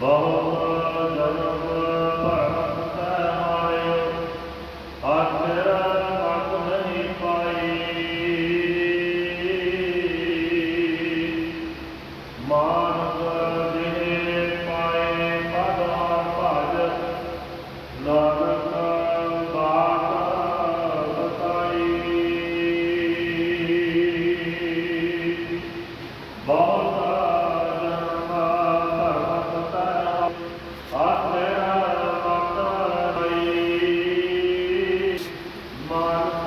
ਬਹੁਤ ਦਰਬ ਭਗਤ ਆਇਓ ਆਖਰ Bye.